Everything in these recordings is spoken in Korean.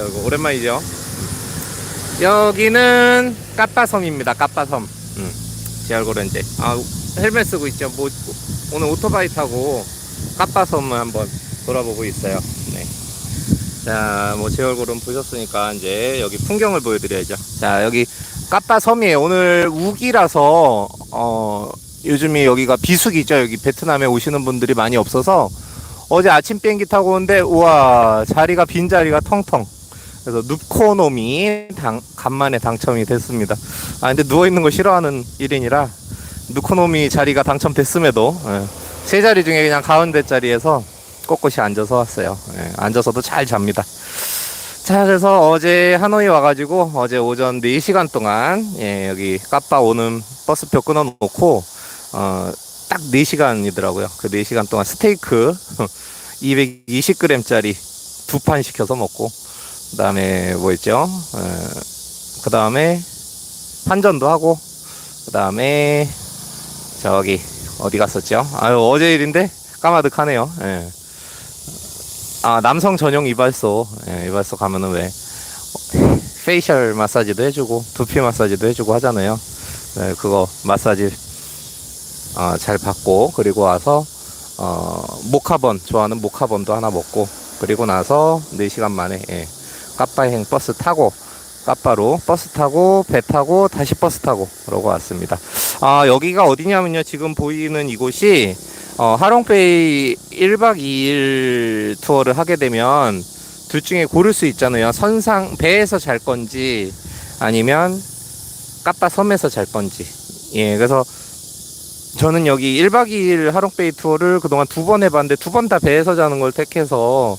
제 얼굴 오랜만이죠. 여기는 까빠섬입니다. 까빠섬. 음, 제 얼굴은 이제 아 헬멧 쓰고 있죠. 뭐 오늘 오토바이 타고 까빠섬을 한번 돌아보고 있어요. 네. 자, 뭐 제 얼굴은 보셨으니까 이제 여기 풍경을 보여드려야죠. 자, 여기 까빠섬이에요. 오늘 우기라서 어 요즘이 여기가 비수기죠. 여기 베트남에 오시는 분들이 많이 없어서 어제 아침 비행기 타고 오는데 우와 자리가 빈 자리가 텅텅. 그래서 누코놈이 당, 간만에 당첨이 됐습니다. 아 근데 누워 있는 거 싫어하는 1인이라 누코놈이 자리가 당첨됐음에도 예, 세 자리 중에 그냥 가운데 자리에서 꼿꼿이 앉아서 왔어요. 예, 앉아서도 잘 잡니다. 자, 그래서 어제 하노이 와가지고 어제 오전 4시간 동안 예, 여기 까빠 오는 버스표 끊어놓고 어, 딱 4시간이더라고요. 그 4시간 동안 스테이크 220g짜리 두 판 시켜서 먹고 그 다음에 뭐 있죠? 그 다음에 환전도 하고 그 다음에 저기 어디 갔었죠? 아유 어제 일인데 까마득하네요. 예. 아 남성 전용 이발소 예, 이발소 가면은 왜 페이셜 마사지도 해주고 두피 마사지도 해주고 하잖아요. 네, 그거 마사지 어, 잘 받고 그리고 와서 어, 모카본 좋아하는 모카본도 하나 먹고 그리고 나서 4시간 만에 예, 까빠행 버스 타고 까빠로 버스 타고 배 타고 다시 버스 타고 그러고 왔습니다. 아 여기가 어디냐면요 지금 보이는 이곳이 어, 하롱베이 1박 2일 투어를 하게 되면 둘 중에 고를 수 있잖아요. 선상 배에서 잘 건지 아니면 까빠 섬에서 잘 건지. 예, 그래서 저는 여기 1박 2일 하롱베이 투어를 그동안 두 번 해봤는데 두 번 다 배에서 자는 걸 택해서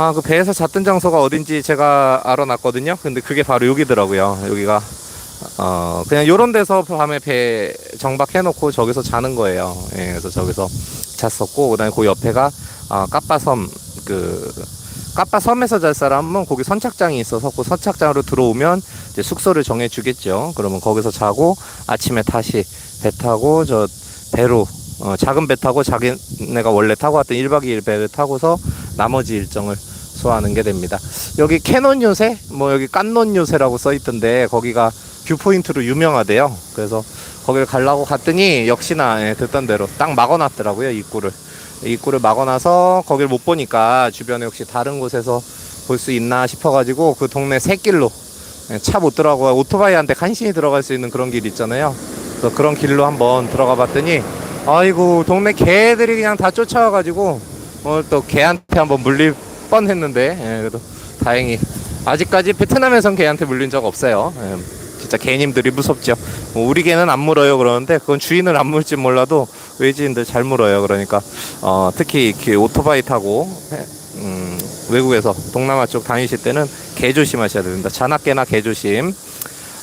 아, 그 배에서 잤던 장소가 어딘지 제가 알아놨거든요. 근데 그게 바로 여기더라고요. 여기가 어, 그냥 요런 데서 밤에 배 정박해놓고 저기서 자는 거예요. 예, 그래서 저기서 잤었고, 그 다음에 그 옆에가, 아, 까빠섬, 그, 까빠섬에서 잘 사람은 거기 선착장이 있어서 그 선착장으로 들어오면 이제 숙소를 정해주겠죠. 그러면 거기서 자고 아침에 다시 배 타고 저 배로, 어, 작은 배 타고 자기네가 원래 타고 왔던 1박 2일 배를 타고서 나머지 일정을 소화하는 게 됩니다. 여기 캐논 요새, 뭐 여기 깐논 요새라고 써 있던데 거기가 뷰포인트로 유명하대요. 그래서 거기를 가려고 갔더니 역시나 예, 듣던 대로 딱 막아놨더라고요 입구를 입구를 막아놔서 거길 못 보니까 주변에 혹시 다른 곳에서 볼 수 있나 싶어가지고 그 동네 새길로 예, 차못 들어가고 오토바이한테 간신히 들어갈 수 있는 그런 길 있잖아요. 그래서 그런 길로 한번 들어가 봤더니 아이고 동네 개들이 그냥 다 쫓아와가지고 오늘 또 개한테 한번 물릴 뻔했는데 예, 그래도 다행히 아직까지 베트남에선 개한테 물린 적 없어요. 예, 진짜 개님들이 무섭죠. 뭐 우리 개는 안 물어요 그러는데 그건 주인을 안 물지 몰라도 외지인들 잘 물어요. 그러니까 어, 특히 이렇게 오토바이 타고 해- 음, 외국에서 동남아 쪽 다니실 때는 개 조심하셔야 됩니다. 자나깨나 개 조심.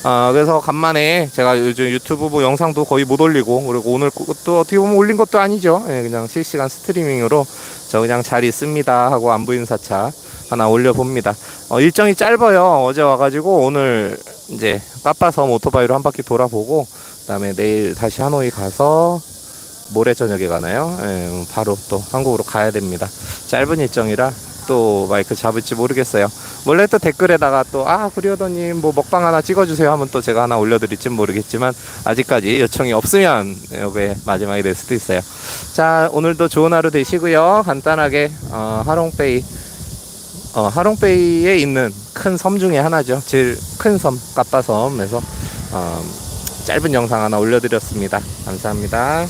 아, 그래서 간만에 제가 요즘 유튜브 뭐 영상도 거의 못 올리고 그리고 오늘 또 어떻게 보면 올린 것도 아니죠. 예, 그냥 실시간 스트리밍으로 저 그냥 잘 있습니다 하고 안부 인사차 하나 올려봅니다. 어, 일정이 짧아요. 어제 와가지고 오늘 이제 까빠섬 오토바이로 한 바퀴 돌아보고 그다음에 내일 다시 하노이 가서 모레 저녁에 가나요? 예, 바로 또 한국으로 가야 됩니다. 짧은 일정이라 또 마이크 잡을지 모르겠어요. 원래 또 댓글에다가 또 아 구리오더님 뭐 먹방 하나 찍어주세요 하면 또 제가 하나 올려드릴지 모르겠지만 아직까지 요청이 없으면 이게 마지막이 될 수도 있어요. 자 오늘도 좋은 하루 되시고요. 간단하게 어, 하롱베이 어, 하롱베이에 있는 큰 섬 중에 하나죠. 제일 큰 섬, 까빠섬에서 어, 짧은 영상 하나 올려드렸습니다. 감사합니다.